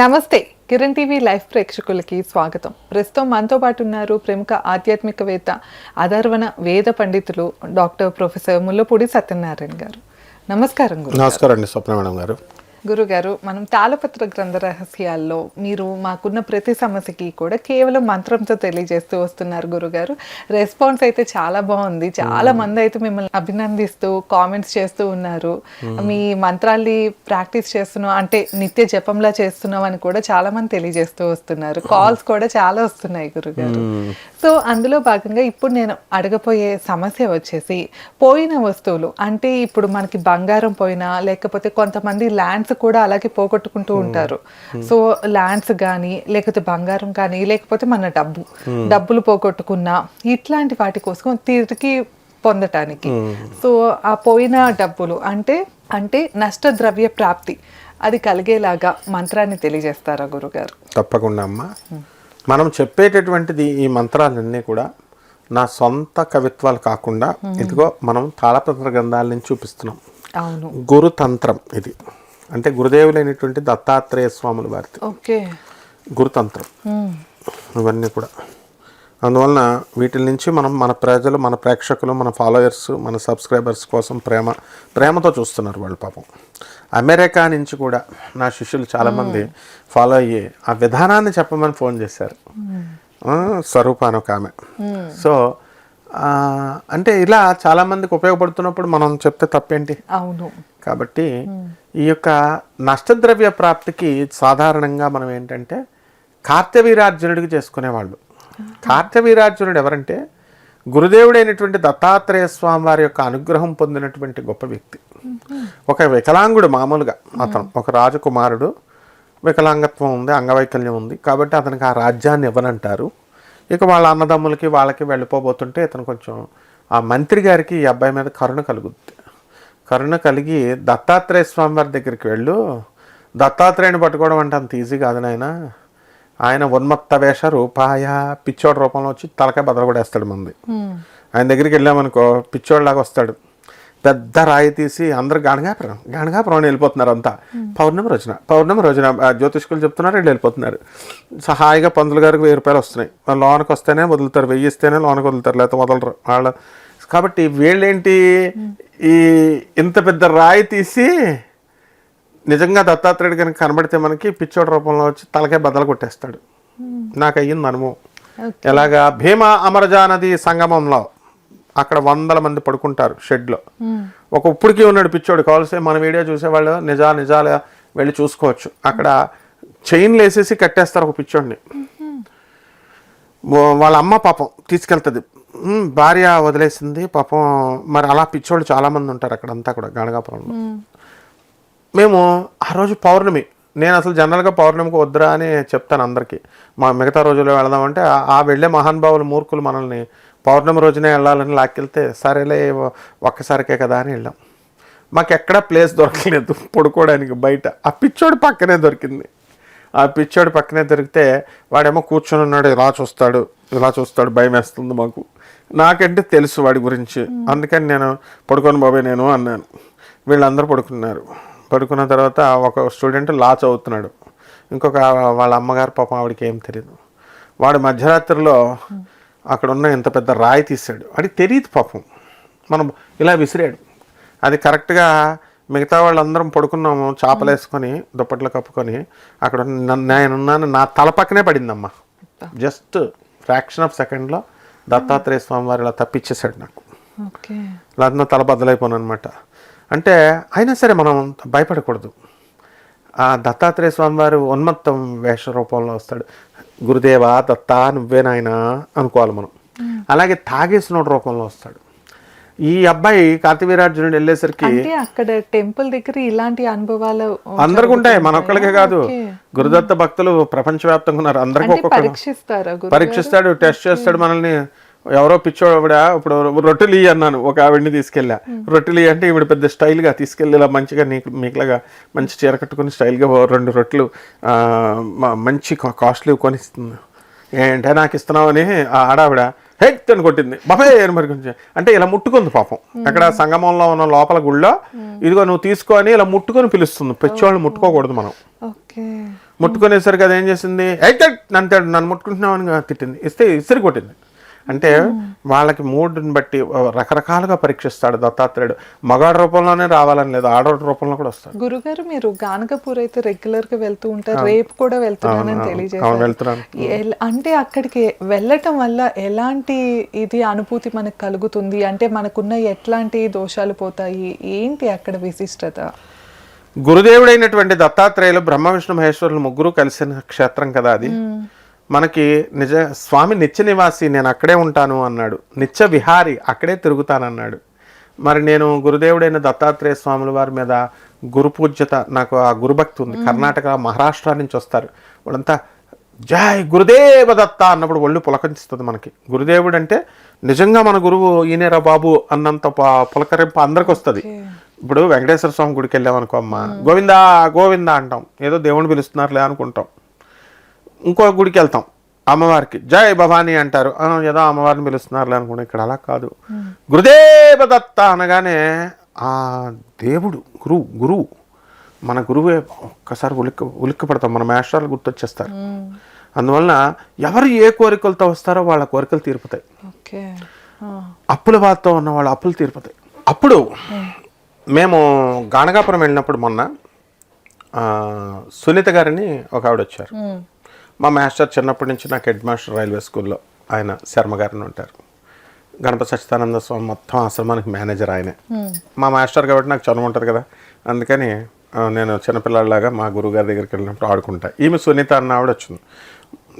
నమస్తే. Kiran TV live ప్రేక్షకులకి స్వాగతం. ప్రస్తుతం మనతో పాటు ఉన్నారు ప్రముఖ ఆధ్యాత్మికవేత్త అధర్వణ వేద పండితులు డాక్టర్ ప్రొఫెసర్ ముల్లపూడి సత్యనారాయణ గారు. నమస్కారం నమస్కారం అండి స్వప్న మేడం గారు. గురుగారు మనం తాళపత్ర గ్రంథ రహస్యాల్లో మీరు మాకున్న ప్రతి సమస్యకి కూడా కేవలం మంత్రంతో తెలియజేస్తూ వస్తున్నారు గురుగారు. రెస్పాన్స్ అయితే చాలా బాగుంది. చాలా మంది అయితే మిమ్మల్ని అభినందిస్తూ కామెంట్స్ చేస్తూ ఉన్నారు. మీ మంత్రాల్ని ప్రాక్టీస్ చేస్తున్నాం అంటే నిత్య జపంలా చేస్తున్నాం అని కూడా చాలా మంది తెలియజేస్తూ వస్తున్నారు. కాల్స్ కూడా చాలా వస్తున్నాయి గురుగారు. సో అందులో భాగంగా ఇప్పుడు నేను అడగపోయే సమస్య వచ్చేసి పోయిన వస్తువులు అంటే ఇప్పుడు మనకి బంగారం పోయినా లేకపోతే కొంతమంది ల్యాండ్స్ కూడా అలాగే పోగొట్టుకుంటూ ఉంటారు. సో ల్యాండ్స్ కానీ లేకపోతే బంగారం కానీ లేకపోతే మన డబ్బు డబ్బులు పోగొట్టుకున్నా ఇట్లాంటి వాటి కోసం తిరిగి పొందటానికి. సో ఆ పోయిన డబ్బులు అంటే అంటే నష్ట ద్రవ్య ప్రాప్తి. అది కలిగేలాగా మంత్రాన్ని తెలియజేస్తారా గురుగారు? తప్పకుండా అమ్మ. మనం చెప్పేటటువంటిది ఈ మంత్రాలన్నీ కూడా నా సొంత కవిత్వాలు కాకుండా ఇదిగో మనం తాళపత్ర గ్రంథాల నుంచి చూపిస్తున్నాం. అవును. గురుతంత్రం ఇది. అంటే గురుదేవులైనటువంటి దత్తాత్రేయ స్వాముల వారిది. ఓకే. గురుతంత్రం. ఇవన్నీ కూడా. అందువలన వీటి నుంచి మనం మన ప్రజలు మన ప్రేక్షకులు మన ఫాలోయర్స్ మన సబ్స్క్రైబర్స్ కోసం ప్రేమ ప్రేమతో చూస్తున్నారు వాళ్ళు పాపం. అమెరికా నుంచి కూడా నా శిష్యులు చాలామంది ఫాలో అయ్యి ఆ విధానాన్ని చెప్పమని ఫోన్ చేశారు. ఆ, స్వరూప అని ఒక ఆమె. సో అంటే ఇలా చాలామందికి ఉపయోగపడుతున్నప్పుడు మనం చెప్తే తప్పేంటి? అవును. కాబట్టి ఈ యొక్క నష్టద్రవ్య ప్రాప్తికి సాధారణంగా మనం ఏంటంటే కార్తవీరార్జునుడికి చేసుకునేవాళ్ళు. కార్తవీరార్జునుడు ఎవరంటే గురుదేవుడైనటువంటి దత్తాత్రేయ స్వామి వారి యొక్క అనుగ్రహం పొందినటువంటి గొప్ప వ్యక్తి. ఒక వికలాంగుడు మామూలుగా అతను. ఒక రాజకుమారుడు. వికలాంగత్వం ఉంది అంగవైకల్యం ఉంది. కాబట్టి అతనికి ఆ రాజ్యాన్ని ఇవ్వనంటారు. ఇక వాళ్ళ అన్నదమ్ములకి వాళ్ళకి వెళ్ళిపోబోతుంటే ఇతను కొంచెం ఆ మంత్రి గారికి ఈ అబ్బాయి మీద కరుణ కలుగుద్ది. కరుణ కలిగి దత్తాత్రేయ స్వామి వారి దగ్గరికి వెళ్ళు. దత్తాత్రేయుని పట్టుకోవడం అంటే అంత ఈజీ కాదు నాయన. ఆయన ఉన్మత్త వేష రూపాయ పిచ్చోడు రూపంలో వచ్చి తలకాయ బదలగొడేస్తాడు మంది. ఆయన దగ్గరికి వెళ్ళామనుకో పిచ్చోడ్లాగా వస్తాడు. పెద్ద రాయి తీసి అందరు గాణగాపురం గాణగాపురం అని వెళ్ళిపోతున్నారు అంతా. పౌర్ణమి రోజున పౌర్ణమి రోజున జ్యోతిష్కులు చెప్తున్నారు వీళ్ళు వెళ్ళిపోతున్నారు. సహాయిగా పంతులు గారికి వెయ్యి రూపాయలు వస్తున్నాయి. వాళ్ళు లోనకి వస్తేనే వదులుతారు వెయ్యి ఇస్తేనే లోనకి వదులుతారు లేకపోతే వదలరు. వాళ్ళ కాబట్టి వీళ్ళేంటి ఈ ఇంత పెద్ద రాయి తీసి నిజంగా దత్తాత్రేయుడు కనుక కనబడితే మనకి పిచ్చోడు రూపంలో వచ్చి తలకే బద్దలు కొట్టేస్తాడు. నాకు అయ్యింది అనుభవం. ఎలాగా? భీమా అమరజా నది సంగమంలో. అక్కడ వందల మంది పడుకుంటారు షెడ్లో. ఒక ఉప్పుడికి ఉన్నాడు పిచ్చోడు. కావాల్సి మన వీడియో చూసేవాళ్ళు నిజా నిజాలు వెళ్ళి చూసుకోవచ్చు. అక్కడ చైన్లు వేసేసి కట్టేస్తారు ఒక పిచ్చోడిని. వాళ్ళ అమ్మ పాపం తీసుకెళ్తుంది. భార్య వదిలేసింది పాపం. మరి అలా పిచ్చోళ్ళు చాలామంది ఉంటారు అక్కడంతా కూడా గణగాపురంలో. మేము ఆ రోజు పౌర్ణమి. నేను అసలు జనరల్గా పౌర్ణమికి వద్దురా అని చెప్తాను అందరికీ. మా మిగతా రోజుల్లో వెళదామంటే ఆ వెళ్ళే మహానుభావులు మూర్ఖులు మనల్ని పౌర్ణమి రోజునే వెళ్ళాలని లాక్కెళ్తే సరేలే ఒక్కసారికే కదా అని వెళ్ళాం. మాకు ఎక్కడా ప్లేస్ దొరకలేదు పడుకోవడానికి బయట. ఆ పిచ్చోడు పక్కనే దొరికింది. ఆ పిచ్చోడు పక్కనే దొరికితే వాడేమో కూర్చొని ఉన్నాడు ఇలా చూస్తాడు ఇలా చూస్తాడు భయం వేస్తుంది మాకు. నాకంటే తెలుసు వాడి గురించి. అందుకని నేను పడుకొని బాబాయ్ నేను అన్నాను. వీళ్ళందరూ పడుకున్నారు. పడుకున్న తర్వాత ఒక స్టూడెంట్ లా చదువుతున్నాడు. ఇంకొక వాళ్ళ అమ్మగారు పాపం ఆవిడకి ఏం తెలియదు వాడు మధ్యరాత్రిలో అక్కడ ఉన్న ఇంత పెద్ద రాయి తీసాడు వాడికి తెలియదు పాపం. మనం ఇలా విసిరాడు. అది కరెక్ట్గా మిగతా వాళ్ళందరం పడుకున్నాము చాపలేసుకొని దుప్పట్లు కప్పుకొని అక్కడ నేనున్నాను నా తల పక్కనే పడిందమ్మా. జస్ట్ ఫ్రాక్షన్ ఆఫ్ సెకండ్లో దత్తాత్రేయ స్వామి వారు ఇలా తప్పించేశాడు నాకు. లేకపోతే తల బద్దలైపోను అనమాట అంటే అయినా సరే మనం భయపడకూడదు. ఆ దత్తాత్రేయ స్వామి వారు ఉన్మత్తం వేష రూపంలో వస్తాడు. గురుదేవా దత్తా నువ్వే నాయనా అనుకోవాలి మనం. అలాగే తాగేసినోడు రూపంలో వస్తాడు. ఈ అబ్బాయి కార్తవీరార్జునుడు వెళ్ళేసరికి అక్కడ టెంపుల్ దగ్గర ఇలాంటి అనుభవాలు అందరికి ఉంటాయి మన ఒక్కళ్ళకే కాదు. గురుదత్త భక్తులు ప్రపంచవ్యాప్తంగా ఉన్నారు. అందరికి పరీక్షిస్తారా పరీక్షిస్తాడు టెస్ట్ చేస్తాడు మనల్ని. ఎవరో పిచ్చోడ ఇప్పుడు రొట్టెలు అన్నాను ఒక ఆవిడ్ని తీసుకెళ్ళా. రొట్టెలు అంటే ఈవిడ పెద్ద స్టైల్గా తీసుకెళ్ళి ఇలా మంచిగా నీకు మీకులాగా మంచి చీర కట్టుకుని స్టైల్గా రెండు రొట్టెలు మంచి కాస్ట్లీ కొనిస్తుంది. ఏంటే నాకు ఇస్తున్నావు అని ఆ ఆడావిడ హెడ్ అని కొట్టింది. బాబాయ్ అని మరి కొంచెం అంటే ఇలా ముట్టుకుంది పాపం. అక్కడ సంగమంలో ఉన్న లోపల గుళ్ళో ఇదిగో నువ్వు తీసుకో అని ఇలా ముట్టుకొని పిలుస్తుంది. పిచ్చోళ్ళని ముట్టుకోకూడదు మనం. ముట్టుకునేసరికి అది ఏం చేసింది అయితే నన్ను నన్ను ముట్టుకుంటున్నామని తిట్టింది. ఇస్తే ఇసిరి కొట్టింది. అంటే వాళ్ళకి మూడుని బట్టి రకరకాలుగా పరీక్షిస్తాడు దత్తాత్రేయుడు. మగాడి రూపంలోనే రావాలని లేదు ఆడవాడి రూపంలో కూడా వస్తాడు. గురుగారు మీరు గానకపూర్ అయితే రెగ్యులర్గా వెళ్తూ ఉంటారు రేపు కూడా వెళ్తున్నానని వెళ్తున్నాను. అంటే అక్కడికి వెళ్ళటం వల్ల ఎలాంటి ఇది అనుభూతి మనకు కలుగుతుంది? అంటే మనకున్న ఎట్లాంటి దోషాలు పోతాయి? ఏంటి అక్కడ విశిష్టత? గురుదేవుడైనటువంటి దత్తాత్రేయులు బ్రహ్మ విష్ణు మహేశ్వరులు ముగ్గురు కలిసిన క్షేత్రం కదా అది. మనకి నిజ స్వామి నిత్య నివాసి నేను అక్కడే ఉంటాను అన్నాడు. నిత్య విహారి అక్కడే తిరుగుతానన్నాడు. మరి నేను గురుదేవుడైన దత్తాత్రేయ స్వాముల వారి మీద గురు పూజ్యత నాకు ఆ గురుభక్తి ఉంది. కర్ణాటక మహారాష్ట్ర నుంచి వస్తారు. వాళ్ళంతా జై గురుదేవ దత్త అన్నప్పుడు ఒళ్ళు పులకరిస్తుంది మనకి. గురుదేవుడు అంటే నిజంగా మన గురువు ఈయనేరా బాబు అన్నంత పులకరింపు అందరికి వస్తుంది. ఇప్పుడు వెంకటేశ్వర స్వామి గుడికి వెళ్ళామనుకో అమ్మ గోవిందా గోవిందా అంటాం. ఏదో దేవుని పిలుస్తున్నారులే అనుకుంటాం. ఇంకో గుడికి వెళ్తాం. అమ్మవారికి. జై భవానీ అంటారు. "ఆ, ఏదో అమ్మవారిని పిలుస్తున్నారులే అనుకుంటాం ఇక్కడ అలా కాదు. గురుదేవ దత్త అనగానే ఆ దేవుడు గురువు గురువు. మన గురువే ఒక్కసారి ఉలిక్కి ఉలిక్కి పడతాం మన మేస్ట్రాలు గుర్తొచ్చేస్తారు. అందువలన ఎవరు ఏ కోరికలతో వస్తారో వాళ్ళ కోరికలు తీరుపుతాయి. అప్పుల బాధతో ఉన్న వాళ్ళ అప్పులు తీరుపుతాయి. అప్పుడు మేము గానగాపురం వెళ్ళినప్పుడు మొన్న సునీత గారిని ఒక ఆవిడ వచ్చారు. మా మాస్టర్ చిన్నప్పటి నుంచి నాకు హెడ్ మాస్టర్ రైల్వే స్కూల్లో ఆయన శర్మ గారిని ఉంటారు. గణపతి సచ్చిదానంద స్వామి మొత్తం ఆశ్రమానికి మేనేజర్ ఆయనే. మా మాస్టర్ కాబట్టి నాకు చనువు ఉంటుంది కదా. అందుకని నేను చిన్నపిల్లలాగా మా గురువుగారి దగ్గరికి వెళ్ళినప్పుడు ఆడుకుంటా. ఈమె సునీత అన్న ఆవిడ వచ్చింది.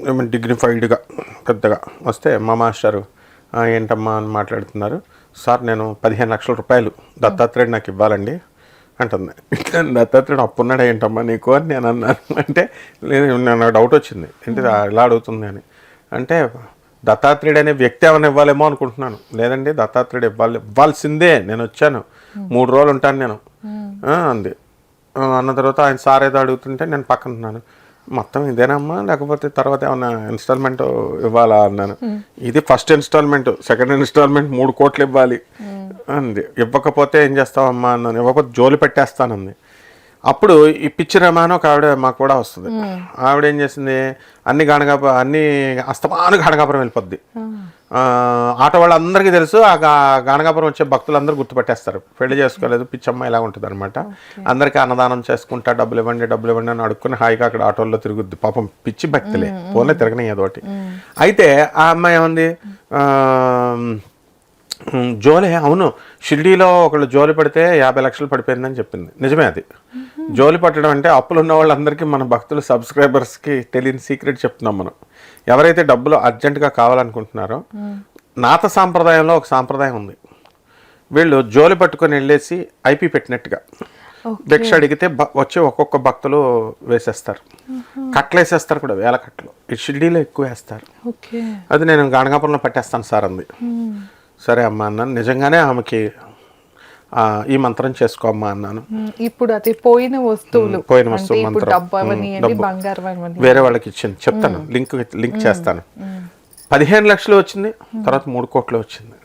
ఈమె డిగ్నిఫైడ్గా పెద్దగా వస్తే మా మాస్టరు "ఆ, ఏంటమ్మా అని మాట్లాడుతున్నారు. సార్ నేను పదిహేను లక్షల రూపాయలు దత్తాత్రేయుడు నాకు ఇవ్వాలండి. అంటుంది. దత్తాత్రేయుడు అప్పున్నాడు ఏంటమ్మా నీకు? అని నేను అన్నాను. అంటే లేదు నాకు డౌట్ వచ్చింది. ఏంటి ఇలా అడుగుతుంది అని? అంటే దత్తాత్రేయుడు అనే వ్యక్తి ఏమైనా ఇవ్వాలేమో అనుకుంటున్నాను. లేదండి దత్తాత్రేయుడు ఇవ్వాలి ఇవ్వాల్సిందే. నేను వచ్చాను. మూడు రోజులు ఉంటాను నేను. అంది. అన్న తర్వాత ఆయన సార్ ఏదో అడుగుతుంటే నేను పక్కన ఉన్నాను. మొత్తం ఇదేనమ్మా? లేకపోతే తర్వాత ఏమన్నా ఇన్స్టాల్మెంట్ ఇవ్వాలా అన్నాను. ఇది ఫస్ట్ ఇన్స్టాల్మెంట్ సెకండ్ ఇన్స్టాల్మెంట్ మూడు కోట్లు ఇవ్వాలి. అంది. ఇవ్వకపోతే ఏం చేస్తావమ్మా అన్నాను. ఇవ్వకపోతే జోలి పెట్టేస్తానంది. అప్పుడు ఈ పిచ్చి రమాను ఒక ఆవిడ మాకు కూడా వస్తుంది. ఆవిడ ఏం చేసింది? అన్ని గణగాప అన్ని అస్తమాను గణగాపురం వెళ్ళిపోద్ది. ఆటో వాళ్ళందరికీ తెలుసు ఆ గానగాపురం వచ్చే భక్తులందరూ గుర్తుపట్టేస్తారు. పెళ్ళి చేసుకోలేదు పిచ్చమ్మ ఇలా ఉంటుంది అనమాట అందరికీ అన్నదానం చేసుకుంటా డబ్బులు ఇవ్వండి డబ్బులు ఇవ్వండి అని అడుక్కుని హాయిగా అక్కడ ఆటోల్లో తిరుగుద్ది. పాపం పిచ్చి భక్తులే ఫోన్లో తిరగని ఏదోటి అయితే ఆ అమ్మాయి ఏముంది? జోలే అవును. షిరిడీలో ఒకళ్ళు జోలి పడితే యాభై లక్షలు పడిపోయిందని చెప్పింది. నిజమే అది. జోలి పట్టడం అంటే అప్పులు ఉన్న వాళ్ళందరికీ మన భక్తులు సబ్స్క్రైబర్స్కి తెలియని సీక్రెట్ చెప్తున్నాం మనం. ఎవరైతే డబ్బులు అర్జెంటుగా కావాలనుకుంటున్నారో నాత సాంప్రదాయంలో ఒక సాంప్రదాయం ఉంది. వీళ్ళు జోలి పట్టుకొని వెళ్ళేసి ఐపీ పెట్టినట్టుగా. భిక్ష అడిగితే వచ్చి ఒక్కొక్క భక్తులు వేసేస్తారు. కట్టలు వేసేస్తారు కూడా వేల కట్టలు. షిరిడీలో ఎక్కువ వేస్తారు. అది నేను గానగాపురంలో పట్టేస్తాను సార్ అంది. సరే అమ్మా అన్నాను. నిజంగానే ఆమెకి ఈ మంత్రం చేసుకో అమ్మా అన్నాను ఇప్పుడు అది పోయిన వస్తువులు. పోయిన వస్తువు మంత్రం. వేరే వాళ్ళకి ఇచ్చింది. చెప్తాను. లింక్ లింక్ చేస్తాను. పదిహేను లక్షలు వచ్చింది తర్వాత మూడు కోట్లు వచ్చింది.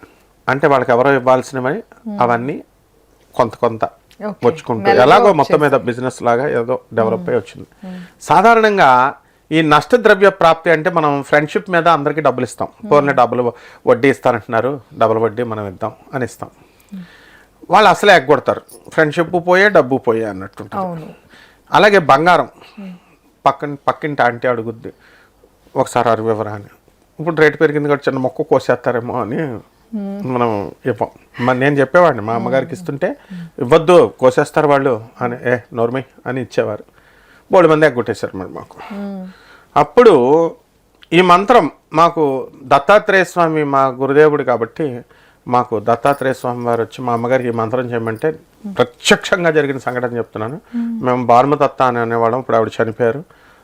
అంటే వాళ్ళకి ఎవరో ఇవ్వాల్సినవి అవన్నీ కొంత కొంత. వచ్చుకుంటూ ఎలాగో మొత్తం మీద బిజినెస్ లాగా ఏదో డెవలప్ అయ్యి వచ్చింది. సాధారణంగా ఈ నష్టద్రవ్య ప్రాప్తి అంటే మనం ఫ్రెండ్షిప్ మీద అందరికీ డబ్బులు ఇస్తాం. పోనీ డబ్బులు వడ్డీ ఇస్తానంటున్నారు. డబుల్ వడ్డీ మనం ఇద్దాం అని ఇస్తాం. వాళ్ళు అసలే ఎగ్గొడతారు. ఫ్రెండ్షిప్ పోయే డబ్బు పోయే అన్నట్టుంటుంది. అవును. అలాగే బంగారం. పక్కన పక్కింటి ఆంటీ అడుగుద్ది ఒకసారి అరవివరా అని. ఇప్పుడు రేటు పెరిగింది కాబట్టి చిన్న మొక్క కోసేస్తారేమో అని మనం ఇవ్వం. మరి నేను చెప్పేవాడిని మా అమ్మగారికి ఇస్తుంటే ఇవ్వద్దు కోసేస్తారు వాళ్ళు. అని ఏ నోర్మై అని ఇచ్చేవారు. బోడి మంది ఎగ్గొట్టేశారు మరి మాకు. అప్పుడు ఈ మంత్రం మాకు దత్తాత్రేయ స్వామి మా గురుదేవుడు కాబట్టి మాకు దత్తాత్రేయ స్వామి వారు వచ్చి మా అమ్మగారికి ఈ మంత్రం చేయమంటే ప్రత్యక్షంగా జరిగిన సంఘటన చెప్తున్నాను. మేము బార్మదత్త అని అనేవాళ్ళం. ఇప్పుడు ఆవిడ చనిపోయారు.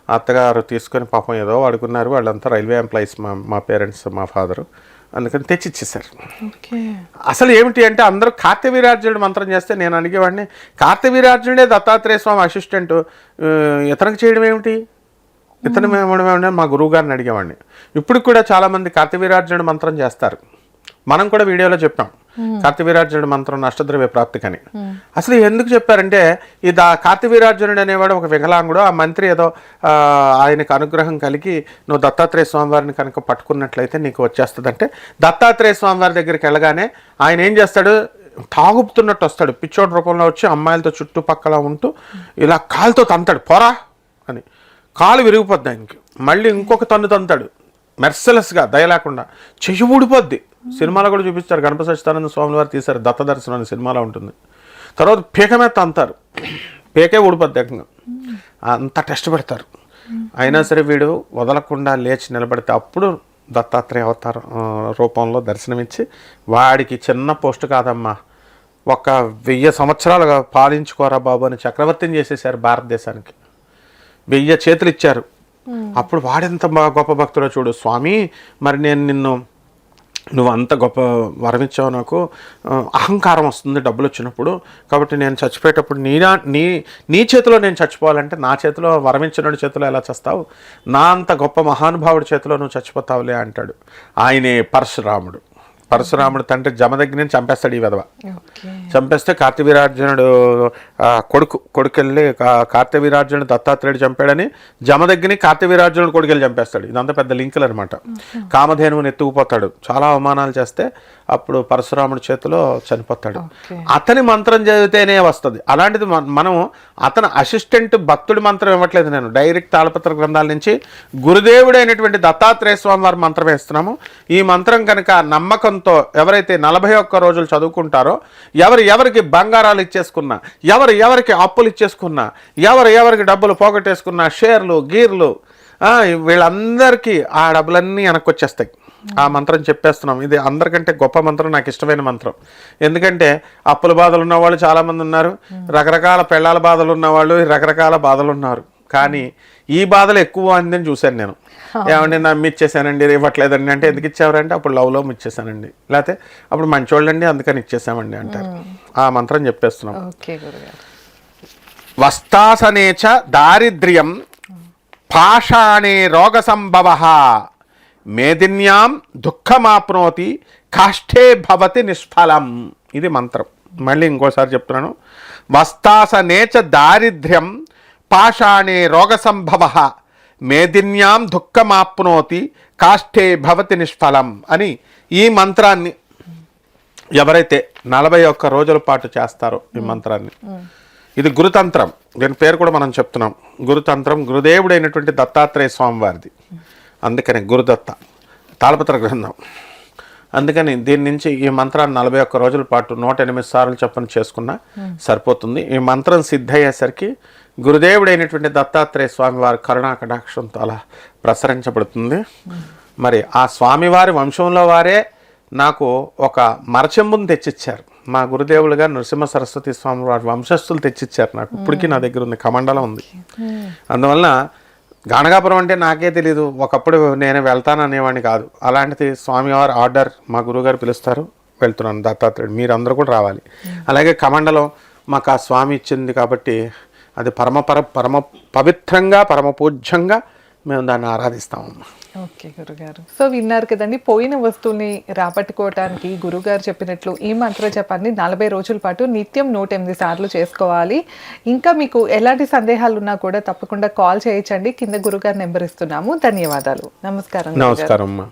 అత్తగారు తీసుకొని పాపం ఏదో వాడుకున్నారు. వాళ్ళంతా రైల్వే ఎంప్లాయీస్ మా మా పేరెంట్స్ మా ఫాదరు. అందుకని తెచ్చి ఇచ్చేసారు ఓకే. అసలు ఏమిటి అంటే అందరూ కార్తవీరార్జునుడు మంత్రం చేస్తే నేను అడిగేవాడిని కార్తవీరార్జునుడే దత్తాత్రేయ స్వామి అసిస్టెంట్ ఇతనికి చేయడం ఏమిటి? ఇతను అని మా గురువు గారిని అడిగేవాడిని. ఇప్పుడు కూడా చాలామంది కార్తవీరార్జునుడు మంత్రం చేస్తారు. మనం కూడా వీడియోలో చెప్పాం కార్తవీరార్జునుడు మంత్రం నష్టద్రవ్య ప్రాప్తికని. అసలు ఎందుకు చెప్పారంటే ఈ దా కార్తవీరార్జునుడు అనేవాడు ఒక వికలాంగుడు ఆ మంత్రి ఏదో ఆయనకు అనుగ్రహం కలిగి నువ్వు దత్తాత్రేయ స్వామివారిని కనుక పట్టుకున్నట్లయితే నీకు వచ్చేస్తుందంటే దత్తాత్రేయ స్వామివారి దగ్గరికి వెళ్ళగానే ఆయన ఏం చేస్తాడు? తాగుపుతున్నట్టు వస్తాడు. పిచ్చోడి రూపంలో వచ్చి అమ్మాయిలతో చుట్టుపక్కల ఉంటూ ఇలా కాలుతో తంతాడు. పోరా అని. కాలు విరిగిపోద్ది ఆయనకి. మళ్ళీ ఇంకొక తన్ను తంతాడు. మెర్సలెస్గా దయ లేకుండా. చెయ్యి ఊడిపోద్ది. సినిమాలో కూడా చూపిస్తారు గణప సచ్చిదానంద స్వామి వారు తీశారు దత్త దర్శనం అనే సినిమాలో ఉంటుంది. తర్వాత పీక మీద పీకే ఊడిపోద్ది ఏకంగా. అంత టెస్ట్ పెడతారు. అయినా సరే వీడు వదలకుండా లేచి నిలబడితే అప్పుడు దత్తాత్రేయ అవతార రూపంలో దర్శనమిచ్చి వాడికి చిన్న పోస్ట్ కాదమ్మా. ఒక వెయ్యి సంవత్సరాలుగా పాలించుకోరా బాబు అని చక్రవర్తిని చేసేసారు భారతదేశానికి. వెయ్యి చేతులు ఇచ్చారు. Hmm. అప్పుడు వాడెంత గొప్ప భక్తుడో చూడు. స్వామి మరి నేను నిన్ను నువ్వు అంత గొప్ప వరం ఇచ్చావు నాకు అహంకారం వస్తుంది డబ్బులు వచ్చినప్పుడు. కాబట్టి నేను చచ్చిపోయేటప్పుడు నీ నా- నీ నీ చేతిలో నేను చచ్చిపోవాలంటే నా చేతిలో వరం చేతిలో ఎలా చేస్తావు? నా అంత గొప్ప మహానుభావుడి చేతిలో నువ్వు చచ్చిపోతావులే అంటాడు. ఆయనే పరశురాముడు. పరశురాముడు తండ్రి జమదగ్ని చంపేస్తాడు ఈ విధవ. చంపేస్తే కార్తవీరార్జునుడు కొడుకు కొడుకెళ్ళి కార్తవీరార్జునుడు దత్తాత్రేయుడు చంపాడని జమదగ్గిని కార్తవీరార్జునుడు కొడుకెళ్ళి చంపేస్తాడు. ఇదంతా పెద్ద లింకులు అనమాట కామధేనువుని ఎత్తుకుపోతాడు. చాలా అవమానాలు చేస్తే అప్పుడు పరశురాముడి చేతిలో చనిపోతాడు. అతని మంత్రం చదివితేనే వస్తుంది. అలాంటిది మన- అతని అసిస్టెంట్ భక్తుడి మంత్రం ఇవ్వట్లేదు నేను. డైరెక్ట్ తాళపత్ర గ్రంథాల నుంచి గురుదేవుడైనటువంటి దత్తాత్రేయ స్వామి వారి మంత్రం వేస్తున్నాము. ఈ మంత్రం కనుక నమ్మకంతో ఎవరైతే నలభై ఒక్క రోజులు చదువుకుంటారో ఎవరు ఎవరికి బంగారాలు ఇచ్చేసుకున్నా ఎవరు ఎవరికి అప్పులు ఇచ్చేసుకున్నా ఎవరు ఎవరికి డబ్బులు పోగొట్టేసుకున్నా షేర్లు గీర్లు వీళ్ళందరికీ ఆ డబ్బులన్నీ వెనక్కి వచ్చేస్తాయి ఆ మంత్రం చెప్పేస్తున్నాం. ఇది అందరికంటే గొప్ప మంత్రం నాకు ఇష్టమైన మంత్రం. ఎందుకంటే అప్పుల బాధలు ఉన్నవాళ్ళు చాలామంది ఉన్నారు. రకరకాల పెళ్ళాల బాధలు ఉన్నవాళ్ళు రకరకాల బాధలు ఉన్నారు. కానీ ఈ బాధలు ఎక్కువ అందని చూశాను నేను. ఏమండి నమ్మి ఇచ్చేసానండి ఇవ్వట్లేదండి అంటే ఎందుకు ఇచ్చారంటే అప్పుడు లవ్లో ఇచ్చేసానండి లేకపోతే అప్పుడు మంచోళ్ళండి అందుకని ఇచ్చేసామండి అంటారు. ఆ మంత్రం చెప్పేస్తున్నాం. వస్తాసనేచ దారిద్ర్యం పాషాణే రోగ సంభవ మేదిన్యాం దుఃఖమాప్నోతి కాష్ఠే భవతి నిష్ఫలం. ఇది మంత్రం. మళ్ళీ ఇంకోసారి చెప్తున్నాను. వస్తాసనేచ దారిద్ర్యం పాషాణే రోగ సంభవ మేదిన్యాం దుఃఖమాప్నోతి కాష్ఠే భవతి నిష్ఫలం అని ఈ మంత్రాన్ని ఎవరైతే నలభై ఒక్క రోజుల పాటు చేస్తారో ఈ మంత్రాన్ని. ఇది గురుతంత్రం. దీని పేరు కూడా మనం చెప్తున్నాం. గురుతంత్రం గురుదేవుడైనటువంటి దత్తాత్రేయ స్వామి వారిది అందుకని గురుదత్త. తాళపత్ర గ్రంథం. అందుకని దీని నుంచి ఈ మంత్రాన్ని నలభై ఒక్క రోజుల పాటు నూట ఎనిమిది సార్లు చెప్పని చేసుకున్నా సరిపోతుంది. ఈ మంత్రం సిద్ధయ్యేసరికి గురుదేవుడైనటువంటి దత్తాత్రేయ స్వామి వారి కరుణా కటాక్షంతో అలా ప్రసరించబడుతుంది. మరి ఆ స్వామివారి వంశంలో వారే నాకు ఒక మరచెంబుని తెచ్చిచ్చారు. మా గురుదేవులుగా నరసింహ సరస్వతి స్వామి వారి వంశస్థులు తెచ్చిచ్చారు నాకు. ఇప్పటికీ నా దగ్గర ఉంది కమండలం ఉంది. అందువలన గానగాపురం అంటే నాకే తెలియదు ఒకప్పుడు నేను వెళ్తాను అనేవాడిని కాదు. అలాంటిది స్వామివారి ఆర్డర్ మా గురువుగారు పిలుస్తారు. వెళ్తున్నాను దత్తాత్రేయుడు. మీరు అందరూ కూడా రావాలి. అలాగే కమండలం మాకు ఆ స్వామి ఇచ్చింది కాబట్టి అది పరమ పర పరమ పవిత్రంగా పరమ పూజ్యంగా మేము దాన్ని ఆరాధిస్తామమ్మా. ఓకే గురుగారు. సో విన్నారు కదండి పోయిన వస్తువుని రాబట్టుకోవటానికి గురుగారు చెప్పినట్లు ఈ మంత్ర జపాన్ని నలభై రోజుల పాటు నిత్యం నూట ఎనిమిది సార్లు చేసుకోవాలి. ఇంకా మీకు ఎలాంటి సందేహాలు ఉన్నా కూడా తప్పకుండా కాల్ చేయొచ్చండి. కింద గురుగారు నెంబర్ ఇస్తున్నాము. ధన్యవాదాలు. నమస్కారం. నమస్కారం అమ్మా